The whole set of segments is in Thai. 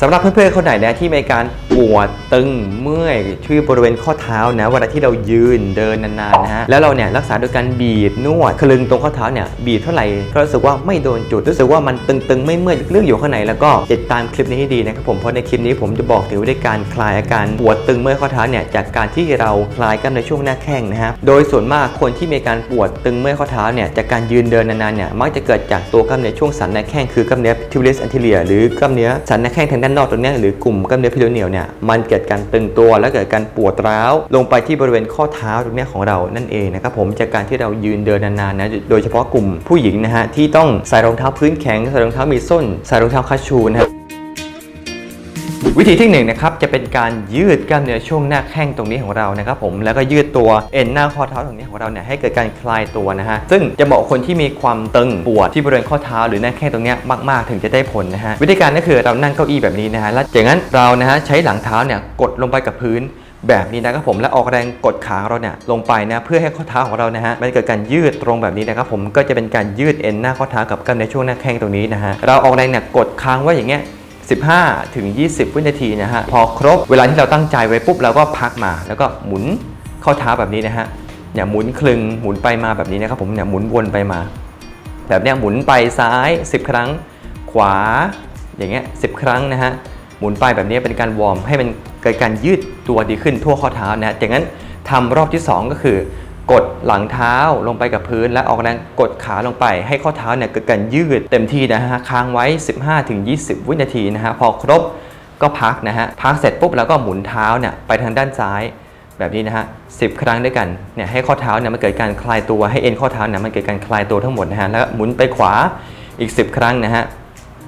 สำหรับเพื่อนๆคนไหนนะที่มีการ ปวดตึงเมื่อยที่บริเวณข้อเท้านะเวลาที่เรายืนเดินนานๆนะฮะแล้วเราเนี่ยรักษาโดยการบีบนวดคลึงตรงข้อเท้าเนี่ยบีบเท่าไหร่ก็รู้สึกว่าไม่โดนจุดรู้สึกว่ามันตึงๆไม่เมื่อยเรื่องอยู่ข้างในแล้วก็ติดตามคลิปนี้ให้ดีนะครับผมเพราะในคลิปนี้ผมจะบอกถึงวิธีการคลายอาการปวดตึงเมื่อยข้อเท้าเนี่ยจากการที่เราคลายกล้ามเนื้อช่วงหน้าแข้งนะฮะโดยส่วนมากคนที่มีการปวดตึงเมื่อยข้อเท้าเนี่ยจากการยืนเดินนานๆเนี่ยมักจะเกิดจากตัวกล้ามเนื้อช่วงสันหน้าแข้งคือกล้ามเนื้อทิวเลสอันเทเลียหรือกล้ามเนื้อสันหน้าแข้งทางด้านนอกตรงนี้หรือกลุ่มกล้ามเนื้อพิโรเนียลเนี่ยมันเกิดการตึงตัวและเกิดการปวดร้าวลงไปที่บริเวณข้อเท้าตรงนี้ของเรานั่นเองนะครับผมจากการที่เรายืนเดินนานๆนะโดยเฉพาะกลุ่มผู้หญิงนะฮะที่ต้องใส่รองเท้าพื้นแข็งใส่รองเท้ามีส้นใส่รองเท้าคัชชูนะครับ วิธีที่หนึ่งนะครับจะเป็นการยืดกล้ามเนื้อช่วงหน้าแข้งตรงนี้ของเรานะครับผมแล้วก็ยืดตัวเอ็นหน้าข้อเท้าตรงนี้ของเราเนี่ยให้เกิดการคลายตัวนะฮะซึ่งจะเหมาะคนที่มีความตึงปวดที่บริเวณข้อเท้าหรือหน้าแข้งตรงนี้มาก ๆ ถึงจะได้ผลนะฮะวิธีการก็คือเรานั่งเก้าอี้แบบนี้นะฮะแล้วจากนั้นเรานะฮะใช้หลังเท้าเนี่ยกดลงไปกับพื้นแบบนี้นะครับผมและออกแรงกดขาเราเนี่ยลงไปนะเพื่อให้ข้อเท้าของเรานะฮะมันเกิดการยืดตรงแบบนี้นะครับผมก็จะเป็นการยืดเอ็นหน้าข้อเท้ากับกล้ามเนื้อช่วงหน้าแข้งตรงนี้นะฮะเราออกแรงเนี่ยกดค้างไว้อย่างเงี้ย 15 ถึง 20 วินาทีนะฮะ พอครบเวลาที่เราตั้งใจไว้ปุ๊บเราก็พักมา แล้วก็หมุนข้อเท้าแบบนี้นะฮะ เนี่ยหมุนคลึงหมุนไปมาแบบนี้นะครับผม เนี่ยหมุนวนไปมา แบบเนี้ยหมุนไปซ้าย 10 ครั้ง ขวา อย่างเงี้ย10ครั้งนะฮะ หมุนไปแบบนี้เป็นการวอร์มให้มันเกิดการยืดตัวดีขึ้นทั่วข้อเท้านะฮะจากนั้นทำรอบที่ 2 ก็คือ กดหลังเท้าลงไปกับพื้น และออกแรงกดขาลงไป ให้ข้อเท้าเนี่ยเกิดการยืดเต็มที่นะฮะค้างไว้ 15-20 วินาทีนะฮะพอครบก็พักนะฮะพักเสร็จปุ๊บแล้วก็หมุนเท้าเนี่ยไปทางด้านซ้ายแบบนี้นะฮะสิครั้งด้วยกันเนี่ยให้ข้อเท้าเนี่ยมันเกิดการคลายตัวให้เอ็นข้อเท้าเนี่ยมันเกิดการคลายตัวทั้งหมดนะฮะแล้วหมุนไปขวาอีก 10 ครั้งนะฮะ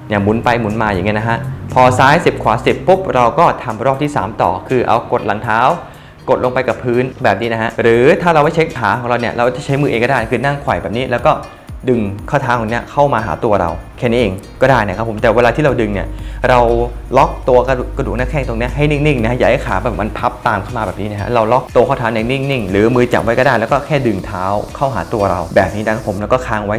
เนี่ยหมุนไปหมุนมาอย่างเงี้ยนะฮะพอซ้าย 10 ขวา 10ปุ๊บเราก็ทำรอบที่ 3 ต่อ คือเอากดหลังเท้า กดลงไปกับพื้นแบบนี้นะฮะ หรือถ้าเราไม่เช็คขาของเราเนี่ย เราจะใช้มือเองก็ได้คือนั่งไขว่แบบนี้ แล้วก็ดึงข้อเท้าของเนี้ยเข้ามาหาตัวเราแค่นี้เองก็ได้นะครับผมแต่เวลาที่เราดึงเนี่ยเราล็อกตัวกระดูกกระดูกหน้าแข้งตรงเนี้ยให้นิ่งๆนะอย่าให้ขาแบบมันพับตามเข้ามาแบบนี้นะฮะเราล็อกตัวข้อเท้าเนี่ยนิ่งๆ หรือมือจับไว้ก็ได้แล้วก็แค่ดึงเท้าเข้าหาตัวเรา แบบนี้นะครับผมแล้วก็ค้างไว้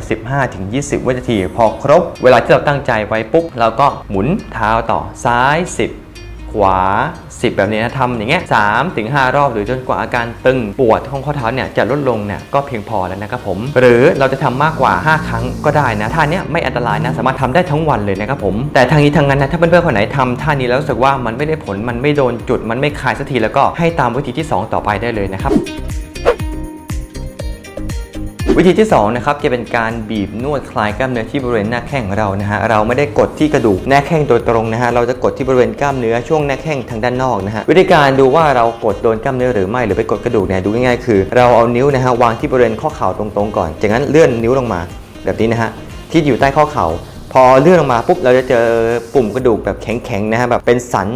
15-20 วินาที พอครบ เวลาที่เราตั้งใจไว้ปุ๊บเราก็หมุนเท้าต่อซ้าย 10 ขวา 10 แบบนี้นะทำอย่างเงี้ยสามถึง5รอบหรือจนกว่าอาการตึงปวดของข้อเท้าเนี่ยจะลดลงเนี่ยก็เพียงพอแล้วนะครับผม หรือเราจะทำมากกว่า 5 ครั้งก็ได้นะท่านี้ไม่อันตรายนะสามารถทำได้ทั้งวันเลยนะครับผมแต่ทางนี้ทางนั้นนะถ้าเพื่อนๆคนไหนทำท่านี้แล้วรู้สึกว่ามันไม่ได้ผลมันไม่โดนจุดมันไม่คลายสักทีแล้วก็ให้ตามวิธีที่ 2 ต่อไปได้เลยนะครับ วิธีที่ 2 นะครับ จะเป็นการบีบนวดคลายกล้ามเนื้อที่บริเวณหน้าแข้งของเรานะฮะเราไม่ได้กดที่กระดูกหน้าแข้งโดยตรงนะฮะเราจะกดที่บริเวณกล้ามเนื้อช่วงหน้าแข้งทางด้านนอกนะฮะวิธีการดูว่าเรากดโดนกล้ามเนื้อหรือไม่หรือไปกดกระดูกเนี่ยดูง่ายๆคือ เราเอานิ้วนะฮะวางที่บริเวณข้อเข่าตรงๆก่อน จากนั้นเลื่อนนิ้วลงมาแบบนี้นะฮะที่อยู่ใต้ข้อเข่าพอเลื่อนลงมาปุ๊บเราจะเจอปุ่มกระดูกแบบแข็งๆนะฮะแบบเป็นสัน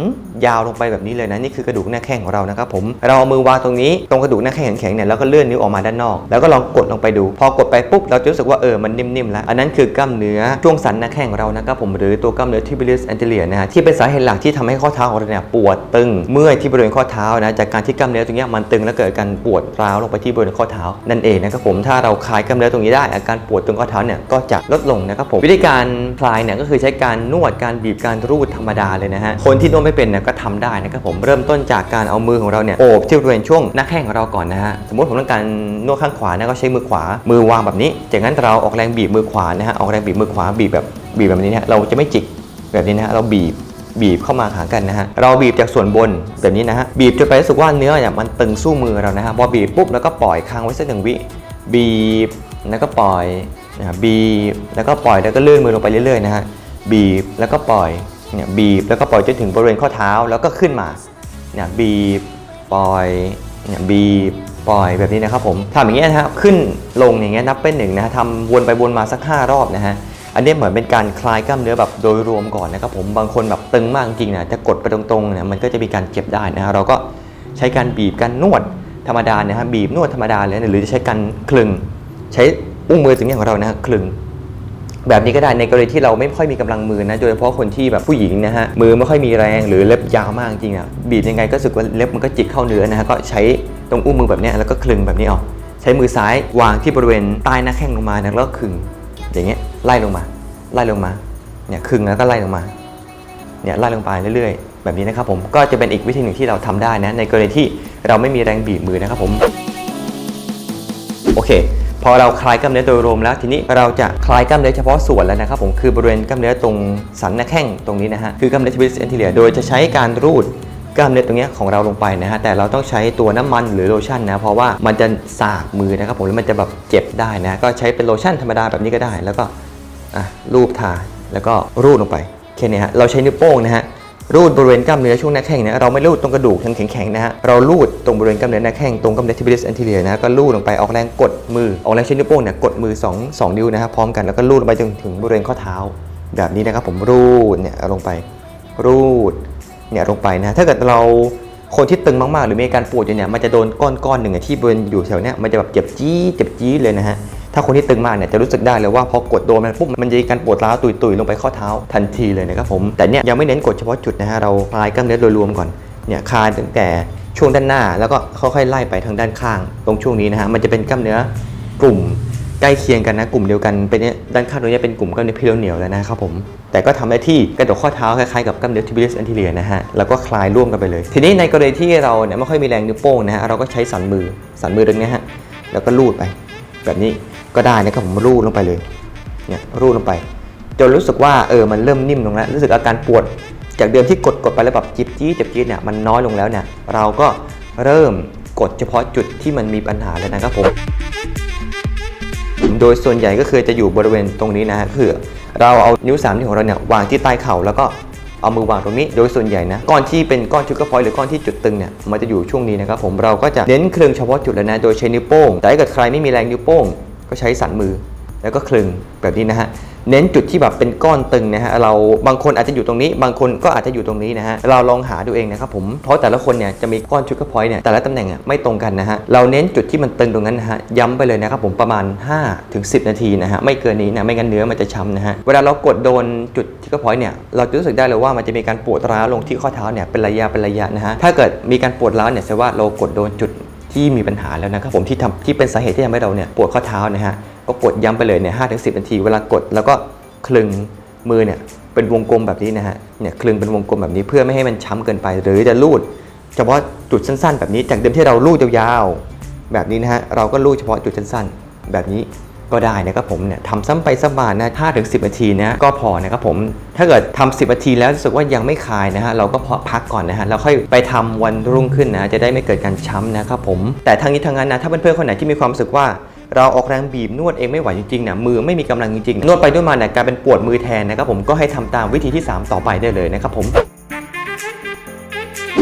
ยาวลงไปแบบนี้เลยนะนี่คือกระดูกหน้าแข้งของเรานะครับผมเราเอามือวางตรงนี้ตรงกระดูกหน้าแข้งแข็งๆเนี่ยแล้วก็เลื่อนนิ้วออกมาด้านนอก แล้วก็ลองกดลงไปดู พอกดไปปุ๊บเราจะรู้สึกว่าเออมันนิ่มๆแล้ว อันนั้นคือกล้ามเนื้อช่วงสันหน้าแข้งของเรานะครับผมหรือตัวกล้ามเนื้อทิบิลิสแอนเทเลียนะฮะที่เป็นสาเหตุหลักที่ทำให้ข้อเท้าของเราเนี่ยปวดตึงเมื่อยที่บริเวณข้อเท้านะจากการที่กล้ามเนื้อตรงนี้มันตึงแล้วเกิดการปวดร้าวลงไปที่บริเวณข้อเท้านั่นเองนะครับผมถ้าเราคลายกล้ามเนื้อตรงนี้ได้อาการปวดตรงข้อเท้าเนี่ยก็จะลดลงนะครับผมวิธีการคลายเนี่ยก็คือใช้การนวดการบีบการรูดธรรมดาเลยนะฮะคนที่นวดไม่เป็นเนี่ยก็ทำได้นะครับผมเริ่มต้นจากการเอามือของเราเนี่ยโอบที่บริเวณช่วงหน้าแข้งของเราก่อนนะฮะสมมติผมต้องการนวดข้างขวานะก็ใช้มือขวา มือวางแบบนี้ จากนั้นเราออกแรงบีบมือขวานะฮะออกแรงบีบมือขวาบีบแบบบีบแบบนี้นะฮะเราจะไม่จิกแบบนี้นะฮะเราบีบบีบเข้ามาหากันนะฮะ เราบีบจากส่วนบนแบบนี้นะฮะ บีบจนไปรู้สึกว่าเนื้อเนี่ยมันตึงสู้มือเรานะฮะ พอบีบปุ๊บแล้วก็ปล่อยค้างไว้สักหนึ่งวิ บีบแล้วก็ปล่อยนะบีบแล้วก็ปล่อยแล้วก็เลื่อนมือลงไปเรื่อยๆนะฮะ บีบแล้วก็ปล่อย เนี่ยบีบแล้วก็ปล่อยจนถึงบริเวณข้อเท้าแล้วก็ขึ้นมาเนี่ยบีบปล่อยเนี่ยบีบปล่อยแบบนี้นะครับผมทำอย่างเงี้ยนะฮะขึ้นลงอย่างเงี้ยนับเป็นหนึ่งนะฮะทำวนไปวนมาสัก 5 รอบนะฮะอันนี้เหมือนเป็นการคลายกล้ามเนื้อแบบโดยรวมก่อนนะครับผมบางคนแบบตึงมากจริงๆนะจะกดไปตรงๆเนี่ยมันก็จะมีการเจ็บได้นะฮะเราก็ใช้การบีบการนวดธรรมดานะฮะบีบนวดธรรมดาเลยนะหรือจะใช้การคลึง ใช้อุ้งมือถึงอย่างของเรานะฮะคลึง แบบนี้ก็ได้ในกรณีที่เราไม่ค่อยมีกำลังมือนะโดยเฉพาะคนที่แบบผู้หญิงนะฮะมือไม่ค่อยมีแรงหรือเล็บยาวมากจริงอะบีบยังไงก็รู้สึกว่าเล็บมันก็จิกเข้าเนื้อนะฮะก็ใช้ตรงอุ้งมือแบบนี้แล้วก็คลึงแบบนี้ออกใช้มือซ้ายวางที่บริเวณใต้หน้าแข้งลงมานะแล้วก็คลึงอย่างเงี้ยไล่ลงมา ไล่ลงมาเนี่ยครึ่งแล้วก็ไล่ลงมาเนี่ยไล่ลงไปเรื่อยๆ แบบนี้นะครับผมก็จะเป็นอีกวิธีหนึ่งที่เราทำได้นะในกรณีที่เราไม่มีแรงบีบมือนะครับผมโอเค พอเราคลายกล้ามเนื้อโดยรวมแล้วทีนี้เราจะคลายกล้ามเนื้อเฉพาะส่วนแล้วนะครับผมคือบริเวณกล้ามเนื้อตรงสันหน้าแข้งตรงนี้นะฮะคือกล้ามเนื้อทิบิสแอนติเลียโดยจะใช้การรูดกล้ามเนื้อตรงนี้ของเราลงไปนะฮะแต่เราต้องใช้ตัวน้ำมันหรือโลชั่นนะเพราะว่ามันจะสากมือนะครับผมแล้วมันจะแบบเจ็บได้นะก็ใช้เป็นโลชั่นธรรมดาแบบนี้ก็ได้ แล้วก็อะรูปทาแล้วก็รูดลงไปแค่นี้ฮะเราใช้นิ้วโป้งนะฮะ รูดบริเวณกล้ามเนื้อช่วงหน้าแข้งนะเราไม่รูดตรงกระดูกทั้งแข็งๆนะฮะเรารูดตรงบริเวณกล้ามเนื้อหน้าแข้งตรงกล้ามเนื้อทิบิลิสแอนติเลียนะก็รูดลงไปออกแรงกดมือออกแรงใช้นิ้วโป้งเนี่ยกดมือ 2 2 นิ้วนะครับพร้อมกันแล้วก็รูดลงไปจนถึงบริเวณข้อเท้า แบบนี้นะครับผมรูดเนี่ยลงไปรูดเนี่ยลงไปนะถ้าเกิดเราคนที่ตึงมากๆ หรือมีอาการปวดอยู่เนี่ยมันจะโดนก้อนๆหนึ่งอะที่บริเวณอยู่แถวเนี้ยมันจะแบบเจ็บจี๊ดเจ็บจี๊ดเลยนะฮะ ถ้าคนที่ตึงมากเนี่ยจะรู้สึกได้เลยว่าพอกดโดนมันปุ๊บมันจะมีการปวดร้าวตุยๆลงไปข้อเท้าทันทีเลยนะครับผมแต่เนี่ยยังไม่เน้นกดเฉพาะจุดนะฮะเราคลายกล้ามเนื้อโดยรวมก่อนเนี่ยคลายตั้งแต่ช่วงด้านหน้าแล้วก็ค่อยๆไล่ไปทางด้านข้าง ตรงช่วงนี้นะฮะมันจะเป็นกล้ามเนื้อกลุ่มใกล้เคียงกันนะกลุ่มเดียวกันเป็นด้านข้างตรงนี้เป็นกลุ่มกล้ามเนื้อพิโรเหนียวแล้วนะครับผมแต่ก็ทำหน้าที่กระดูกข้อเท้าคล้ายๆกับกล้ามเนื้อทิบิลิสแอนติเลียนะฮะแล้วก็คลายร่วมกันไปเลย ทีนี้ในกรณีที่เราเนี่ยไม่ค่อยมีแรงนิ้วโป้งนะฮะเราก็ใช้สันมือสันมือตรงนี้ฮะแล้วก็ลูดไปแบบนี้ ก็ได้นะครับผมรูดลงไปเลยเนี่ยรูดลงไป จนรู้สึกว่าเออมันเริ่มนิ่มลงแล้วรู้สึกอาการปวด จากเดิมที่กดกดไปแล้วแบบจิบจี้จ็บจี๊ดเนี่ยมันน้อยลงแล้วเนี่ยเราก็เริ่มกดเฉพาะจุดที่มันมีปัญหาแล้วนะครับผมโดยส่วนใหญ่ก็คือจะอยู่บริเวณตรงนี้นะฮะคือเราเอานิ้ว3นิ้วของเราเนี่ยวางที่ใต้เข่าแล้วก็เอามือวางตรงนี้โดยส่วนใหญ่นะก้อนที่เป็นก้อนชุกกระพอยหรือก้อนที่จุดตึงเนี่ยมันจะอยู่ช่วงนี้นะครับผมเราก็จะเน้นเคลึงเฉพาะจุดแล้วนะโดยใช้นิ้วโป้งแต่ถ้าเกิดใครไม่มีแรงนิ้วโป้ง ก็ใช้สันมือแล้วก็คลึงแบบนี้นะฮะเน้นจุดที่แบบเป็นก้อนตึงนะฮะเราบางคนอาจจะอยู่ตรงนี้ บางคนก็อาจจะอยู่ตถึงนี้นะฮะเราลองหาดูเองนะครับผมเพราะแต่ละคนเนี่ยจะมีก้อนชุกกระพอยเนี่ยแต่ละตำแหน่งอะไม่ตรงกันนะฮะเราเน้นจุดที่มันตึงตรงนั้นนะฮะย้ำไปเลยนะครับผมประมาณ 5 ถึง 10 นาทีนะฮะไม่เกินนี้นะไม่งั้นเนื้อมันจะช้ำนะฮะเวลาเรากดโดนจุดชุกกระพอยเนี่ยเราจะรู้สึกได้เลยว่ามันจะมีการปวดร้าวลงที่ข้อเท้าเนี่ยเป็นระยะเป็นระยะนะฮะถ้าเกิดมีการปวดร้าวเนี่ยแสดงว่าเรากดโดนจุด ที่มีปัญหาแล้วนะครับผมที่ทำที่เป็นสาเหตุที่ทำให้เราเนี่ยปวดข้อเท้านะฮะก็กดย้ำไปเลยเนี่ยห้าถึงสินาทีเวลากดแล้วก็คลึงมือเนี่ยเป็นวงกลมแบบนี้นะฮะเนี่ยคลึงเป็นวงกลมแบบนี้เพื่อไม่ให้มันช้ำเกินไป หรือจะลูด เฉพาะจุดสั้น ๆ แบบนี้จากเดิมที่เราลูดยาวๆแบบนี้นะฮะเราก็ลูดเฉพาะจุดสั้นๆแบบนี้ ก็ได้นะครับผมเนี่ยทำซ้ำไปซ้ำมานะห้าถึงสินาทีนะก็พอนะครับผมถ้าเกิดทำ10นาทีแล้วรู้สึกว่ายังไม่คลายนะฮะเราก็พักก่อนนะฮะแล้วค่อยไปทำวันรุ่งขึ้นนะจะได้ไม่เกิดการช้ำนะครับผมแต่ทั้งนี้ทั้งนั้นนะถ้าเพื่อนๆคนไหนที่มีความรู้สึกว่าเราออกแรงบีบนวดเองไม่ไหวจริงๆนะมือไม่มีกำลังจริงๆนวดไปด้วยมาเนี่ยกลายเป็นปวดมือแทนนะครับผมก็ให้ทำตามวิธีที่ 3 ต่อไปได้เลยนะครับผม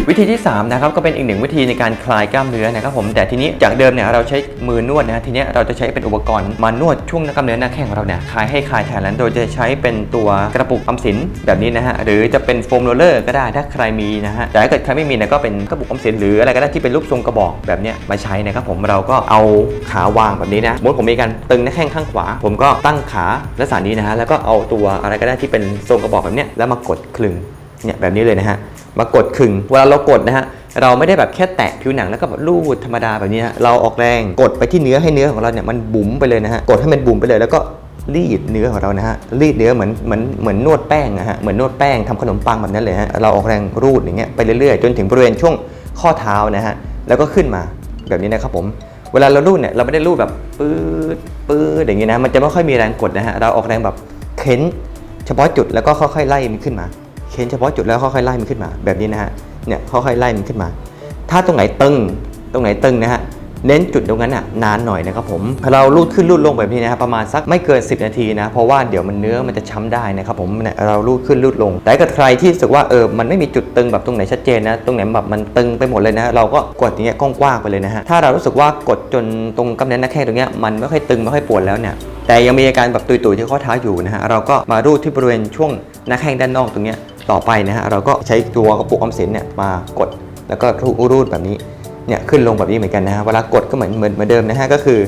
วิธีที่3นะครับก็เป็นอีกหนึ่งวิธีในการคลายกล้ามเนื้อนะครับผมแต่ทีนี้จากเดิมเนี่ยเราใช้มือนวดนะทีนี้เราจะใช้เป็นอุปกรณ์มานวดช่วงกล้ามเนื้อหน้าแข้งของเราเนี่ยคลายให้คลายแทนแล้วโดยจะใช้เป็นตัวกระปุกออมสินแบบนี้นะฮะหรือจะเป็นโฟมโรลเลอร์ก็ได้ถ้าใครมีนะฮะแต่ถ้าเกิดใครไม่มีเนี่ยก็เป็นกระปุกออมสินหรืออะไรก็ได้ที่เป็นรูปทรงกระบอกแบบเนี้ยมาใช้นะครับผมเราก็เอาขาวางแบบนี้นะสมมติผมมีการตึงหน้าแข้งข้างขวา ผมก็ตั้งขาลักษณะนี้นะฮะแล้วก็เอาตัวอะไรก็ได้ที่เป็นทรงกระบอกแบบเนี้ยแล้วมากดคลึง เนี่ยแบบนี้เลยนะฮะมากดขึงเวลาเรากดนะฮะเราไม่ได้แบบแค่แตะผิวหนังแล้วก็แบบลูดธรรมดาแบบนี้ฮะเราออกแรงกดไปที่เนื้อให้เนื้อของเราเนี่ยมันบุ๋มไปเลยนะฮะกดให้มันบุ๋มไปเลยแล้วก็รีดเนื้อของเรานะฮะรีดเนื้อเหมือนเหมือนเหมือนนวดแป้งนะฮะเหมือนนวดแป้งทำขนมปังแบบนั้นเลยฮะเราออกแรงรูดอย่างเงี้ยไปเรื่อยๆ จนถึงบริเวณช่วงข้อเท้านะฮะแล้วก็ขึ้นมาแบบนี้นะครับผมเวลาเรารูดเนี่ยเราไม่ได้รูดแบบปื๊ดปื๊ดอย่างนี้นะมันจะไม่ค่อยมีแรงกดนะฮะเราออกแรงแบบเค้นเฉพาะจุดแล้วก็ค่อยๆไล่มันขึ้นมา เค้นเฉพาะจุดแล้วค่อยๆไล่มันขึ้นมา แบบนี้นะฮะเนี่ยค่อยๆไล่มันขึ้นมา ถ้าตรงไหนตึงตรงไหนตึงนะฮะเน้นจุดตรงนั้นอะนานหน่อยนะครับผมเราลูดขึ้นลูดลงแบบนี้นะครับประมาณสักไม่เกิน 10 นาทีนะเพราะว่าเดี๋ยวมันเนื้อมันจะช้ำได้นะครับผมเราลูดขึ้นลูดลง แต่ถ้าเกิดใครที่รู้สึกว่าเออมันไม่มีจุดตึงแบบตรงไหนชัดเจนนะตรงไหนแบบมันตึงไปหมดเลยนะเราก็กดอย่างเงี้ยกว้างๆไปเลยนะฮะถ้าเรารู้สึกว่ากดจนตรงกำเนิดหน้าแข้งตรงเนี้ยมันไม่ค่อยตึงไม่ค่อยปวดแล้วเนี่ยแต่ยังมีอาการแบบตุยๆที่ข้อเท้าอยู่นะฮะเราก็มารูดที่บริเวณช่วงหน้าแข้งด้านนอกตรงเนี้ย ต่อไปนะฮะเราก็ใช้ตัวกระปุกออมสินเนี่ยมากด แล้วก็รูดแบบนี้เนี่ยขึ้นลงแบบนี้เหมือนกันนะฮะเวลากดก็เหมือนเหมือนเหมือนเดิมนะฮะก็คือ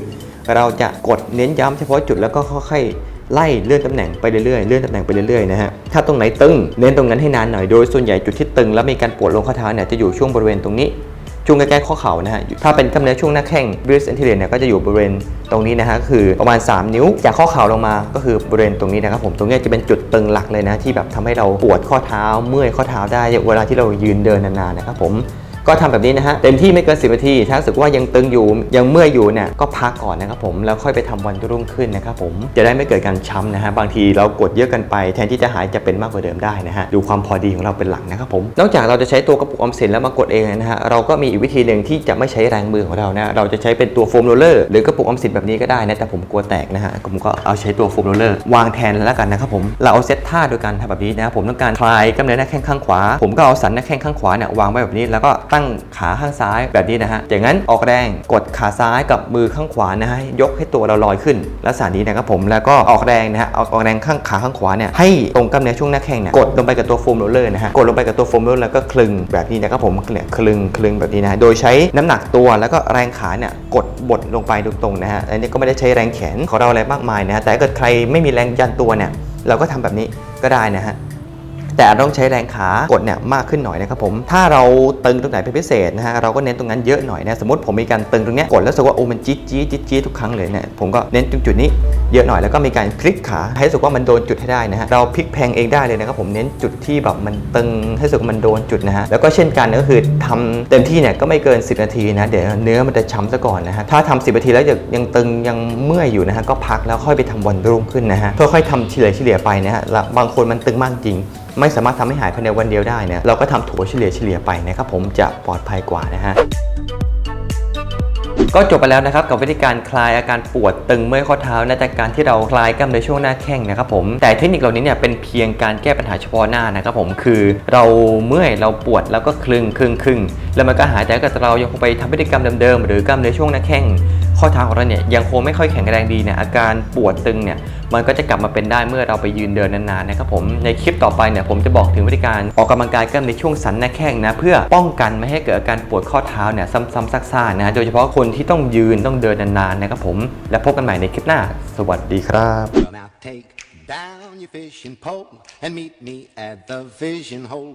เราจะกดเน้นย้ำเฉพาะจุดแล้วก็ค่อยๆไล่เลื่อนตำแหน่งไปเรื่อยๆ เลื่อนตำแหน่งไปเรื่อยๆ นะฮะ ถ้าตรงไหนตึง เน้นตรงนั้นให้นานหน่อย โดยส่วนใหญ่จุดที่ตึง แล้วมีการปวดลงข้อเท้าเนี่ยจะอยู่ช่วงบริเวณตรงนี้ ช่วงใกล้ๆข้อเข่านะฮะถ้าเป็นกล้ามเนื้อช่วงหน้าแข้ง British anterior เนี่ยก็จะอยู่บริเวณตรงนี้นะฮะคือประมาณ 3 นิ้ว จากข้อเข่าลงมาก็คือบริเวณตรงนี้นะครับผมตรงนี้จะเป็นจุดตึงหลักเลยนะที่แบบทำให้เราปวดข้อเท้าเมื่อยข้อเท้าได้เวลาที่เรายืนเดินนานๆนะครับผม ก็ทำแบบนี้นะฮะ เต็มที่ไม่เกิน 10นาที ถ้ารู้สึกว่ายังตึงอยู่ ยังเมื่อยอยู่เนี่ย ก็พักก่อนนะครับผม แล้วค่อยไปทำวันรุ่งขึ้นนะครับผม จะได้ไม่เกิดการช้ำนะฮะ บางทีเรากดเยอะกันไป แทนที่จะหายจะเป็นมากกว่าเดิมได้นะฮะ ดูความพอดีของเราเป็นหลักนะครับผม นอกจากเราจะใช้ตัวกระปุกออมสินแล้วมากดเองนะฮะ เราก็มีอีกวิธีหนึ่งที่จะไม่ใช้แรงมือของเรานะ เราจะใช้เป็นตัวโฟมโรลเลอร์หรือกระปุกออมสินแบบนี้ก็ได้นะ แต่ผมกลัวแตกนะฮะ ผมก็เอาใช้ตัวโฟมโรลเลอร์วางแทนแล้วกันนะครับผม เราเอาเซตท่าโดยการทำแบบนี้นะผมต้องการคลายกล้ามเนื้อหน้าแข้งข้างขวา ผมก็เอาสันหน้าแข้งข้างขวาเนี่ยวางไว้แบบนี้แล้วก็ตั้งขาข้างซ้ายแบบนี้นะฮะจากนั้นออกแรงกดขาซ้ายกับมือข้างขวานะฮะยกให้ตัวเราลอยขึ้นลักษณะนี้นะครับผมแล้วก็ออกแรงนะฮะออกออกแรงข้างขาข้างขวาเนี่ยให้ตรงกล้ามเนื้อช่วงหน้าแข้งเนี่ยกดลงไปกับตัวโฟมโรลเลอร์นะฮะกดลงไปกับตัวโฟมโรลเลอร์แล้วก็คลึงแบบนี้นะครับผมเนี่ยคลึงคลึงแบบนี้นะโดยใช้น้ำหนักตัวแล้วก็แรงขาเนี่ยกดบดลงไปตรงๆนะฮะอันนี้ก็ไม่ได้ใช้แรงแขนของเราอะไรมากมายนะฮะแต่ถ้าเกิดใครไม่มีแรงยันตัวเนี่ยเราก็ทำแบบนี้ก็ได้นะฮะ แต่ต้องใช้แรงขากดเนี่ยมากขึ้นหน่อยนะครับผม ถ้าเราตึงตรงไหนเป็นพิเศษนะฮะเราก็เน้นตรงนั้นเยอะหน่อยนะสมมติผมมีการตึงตรงเนี้ยกดแล้วสึกว่าโอ้มันจี๊ดจี๊ดจี๊ดจี๊ดทุกครั้งเลยเนี่ยผมก็เน้นตรงจุดนี้เยอะหน่อยแล้วก็มีการพลิกขาให้สึกว่ามันโดนจุดให้ได้นะฮะเราพลิกแพงเองได้เลยนะครับผมเน้นจุดที่แบบมันตึงให้สึกว่ามันโดนจุดนะฮะแล้วก็เช่นกันก็คือทำเต็มที่เนี่ยก็ไม่เกิน 10 นาทีนะเดี๋ยวเนื้อมันจะช้ำซะก่อนนะฮะถ้าทำ10 นาทีแล้วยังตึงยังเมื่อยอยู่นะฮะก็พักแล้วค่อยไปทำวันรุ่งขึ้นนะฮะค่อยๆทำเฉลี่ยเฉลี่ยไปนะฮะบางคนมันตึงมากจริง ไม่สามารถทำให้หายภายในวันเดียวได้เนี่ยเราก็ทำถั่วเฉลี่ยเฉลี่ยไปนะครับผมจะปลอดภัยกว่านะฮะก็จบไปแล้วนะครับกับวิธีการคลายอาการปวดตึงเมื่อยข้อเท้านะจากการที่เราคลายกล้ามเนื้อช่วงหน้าแข้งนะครับผมแต่เทคนิคเหล่านี้เนี่ยเป็นเพียงการแก้ปัญหาเฉพาะหน้านะครับผมคือเราเมื่อยเราปวดแล้วก็คลึงคลึงคลึงแล้วมันก็หายแต่กิดเรายังคงไปทำพฤติกรรมเดิมๆหรือกล้ามเนื้อช่วงหน้าแข้ง ข้อเท้าของเราเนี่ยยังคงไม่ค่อยแข็งแรงดีเนี่ยอาการปวดตึงเนี่ยมันก็จะกลับมาเป็นได้เมื่อเราไปยืนเดินนานๆนะครับผมในคลิปต่อไปเนี่ยผมจะบอกถึงวิธีการออกกำลังกายกล้ามเนื้อช่วงสันหน้าแข้งนะเพื่อป้องกันไม่ให้เกิดอาการปวดข้อเท้าเนี่ยซ้ำๆซากๆนะฮะโดยเฉพาะคนที่ต้องยืนต้องเดินนานๆนะครับผมและพบกันใหม่ในคลิปหน้า สวัสดีครับ down your fishing pole and meet me at the fishing hole.